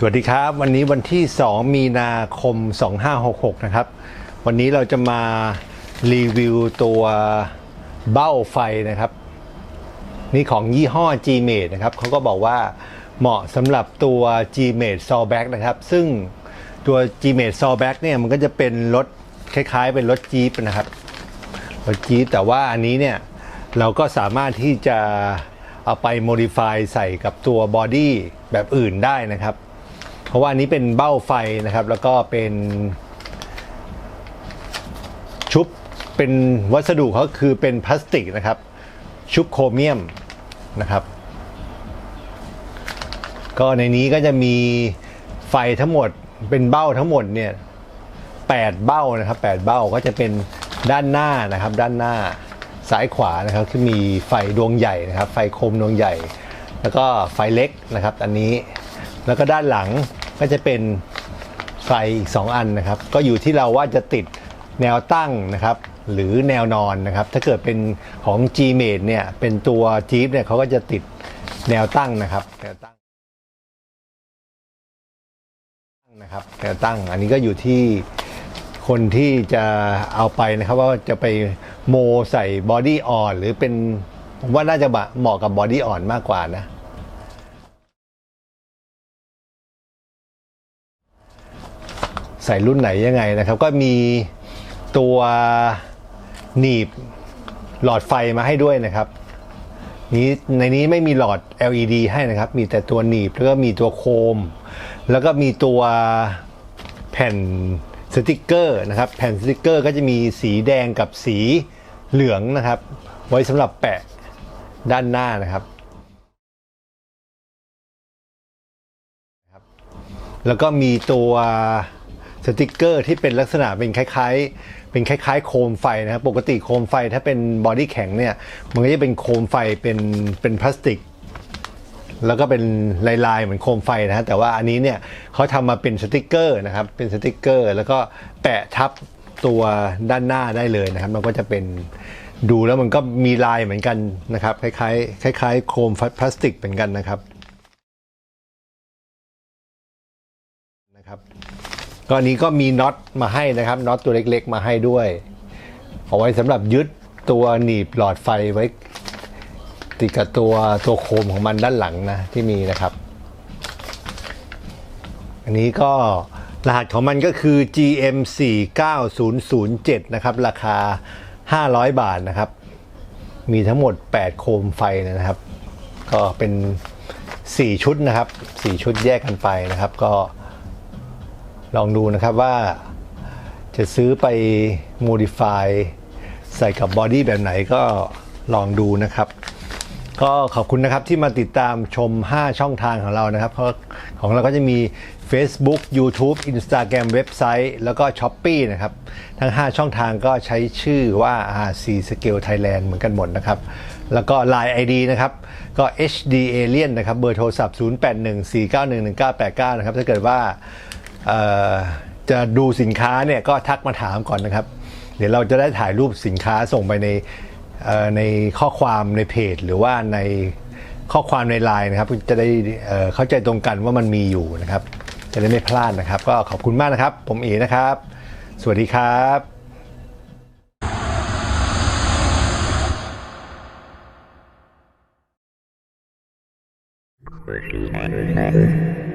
สวัสดีครับวันนี้วันที่ 2 มีนาคม 2566 นะครับ วันนี้เราจะมารีวิวตัวเบ้าไฟนะครับ นี่ของยี่ห้อ Gmate นะครับเขาก็บอกว่าเหมาะสำหรับตัว Gmate Sawback นะครับ ซึ่งตัว Gmate Sawback เนี่ยมันก็จะเป็นรถคล้ายๆ เป็นรถจี๊ปนะครับรถจี๊ปแต่ว่าอันนี้เนี่ยเราก็สามารถที่จะเอาไป modify ใส่กับตัวบอดี้แบบอื่นได้นะครับ เพราะว่าอันนี้เป็นเบ้าไฟนะครับ แล้วก็เป็นชุบเป็นวัสดุเขาคือเป็นพลาสติกนะครับ ชุบโครเมียมนะครับ ก็ในนี้ก็จะมีไฟทั้งหมดเป็นเบ้าทั้งหมดเนี่ยแปดเบ้านะครับแปดเบ้าก็จะเป็นด้านหน้านะครับ ด้านหน้าซ้ายขวานะครับที่มีไฟดวงใหญ่นะครับ ไฟโคมดวงใหญ่ แล้วก็ไฟเล็กนะครับ อันนี้แล้วก็ด้านหลัง ก็จะเป็นไฟอีก 2 อันนะครับ ก็อยู่ที่เราว่าจะติดแนวตั้งนะครับ หรือแนวนอนนะครับ ถ้าเกิดเป็นของ Gmate เนี่ยเป็นตัว Jeep เนี่ยเขาก็จะติดแนวตั้งนะครับแนวตั้งนะครับแนวตั้งอันนี้ก็อยู่ที่คนที่จะเอาไปนะครับว่าจะไปโมใส่บอดี้อ่อนหรือเป็นผมว่าน่าจะเหมาะกับบอดี้อ่อนมากกว่านะ ใส่รุ่นไหนยังไงนะครับ ก็มีตัวหนีบหลอดไฟมาให้ด้วยนะครับนี้ในนี้ไม่มีหลอด LED ให้นะครับ มีแต่ตัวหนีบแล้วก็มีตัวโคม แล้วก็มีตัวแผ่นสติกเกอร์นะครับ แผ่นสติกเกอร์ก็จะมีสีแดงกับสีเหลืองนะครับ ไว้สำหรับแปะด้านหน้านะครับ แล้วก็มีตัว สติกเกอร์ที่เป็นลักษณะเป็นคล้ายๆ เป็นคล้ายๆ โคมไฟนะครับปกติโคมไฟถ้าเป็นบอดี้แข็งเนี่ยมันก็จะเป็นโคมไฟเป็นเป็นพลาสติก แล้วก็เป็นลายๆเหมือนโคมไฟนะฮะแต่ว่าอันนี้เนี่ยเขาทำมาเป็นสติกเกอร์นะครับเป็นสติกเกอร์ แล้วก็แปะทับตัวด้านหน้าได้เลยนะครับ มันก็จะเป็นดูแล้วมันก็มีลายเหมือนกันนะครับ คล้ายๆคล้ายๆ โคมพลาสติกเหมือนกันนะครับนะครับ ก็อันนี้ก็มีน็อตมาให้นะครับน็อตตัวเล็กๆ มาให้ด้วยเอาไว้สำหรับยึดตัวหนีบหลอดไฟไว้ ติดกับตัวตัวโคมของมันด้านหลังนะที่มีนะครับ อันนี้ก็รหัสของมันก็คือ GM 4 9 0 0 7นะครับ ราคา 500 บาทนะครับ มีทั้งหมด 8 โคมไฟนะครับ ก็เป็น 4 ชุดนะครับ 4 ชุดแยกกันไปนะครับ ก็ ลองดูนะครับว่าจะซื้อไป modify ใส่กับบอดี้แบบไหนก็ลองดูนะครับ ก็ขอบคุณนะครับที่มาติดตามชม 5 ช่องทางของเรานะครับ เพราะของเราก็จะมี Facebook YouTube Instagram เว็บไซต์ แล้วก็ s h o p e e นะครับ ทั้ง 5 ช่องทางก็ใช้ชื่อว่า RC Scale Thailand เหมือนกันหมดนะครับ แล้วก็ Line ID นะครับ ก็ HD Alien นะครับ เบอร์โทรศัพท์ 0814911989 นะครับ ถ้าเกิดว่า จะดูสินค้าเนี่ยก็ทักมาถามก่อนนะครับ เดี๋ยวเราจะได้ถ่ายรูปสินค้าส่งไปในในข้อความในเพจ หรือว่าในข้อความในไลน์นะครับ จะได้เข้าใจตรงกันว่ามันมีอยู่นะครับ จะได้ไม่พลาดนะครับ ก็ขอบคุณมากนะครับ ผมเอนะครับ สวัสดีครับ Thank you.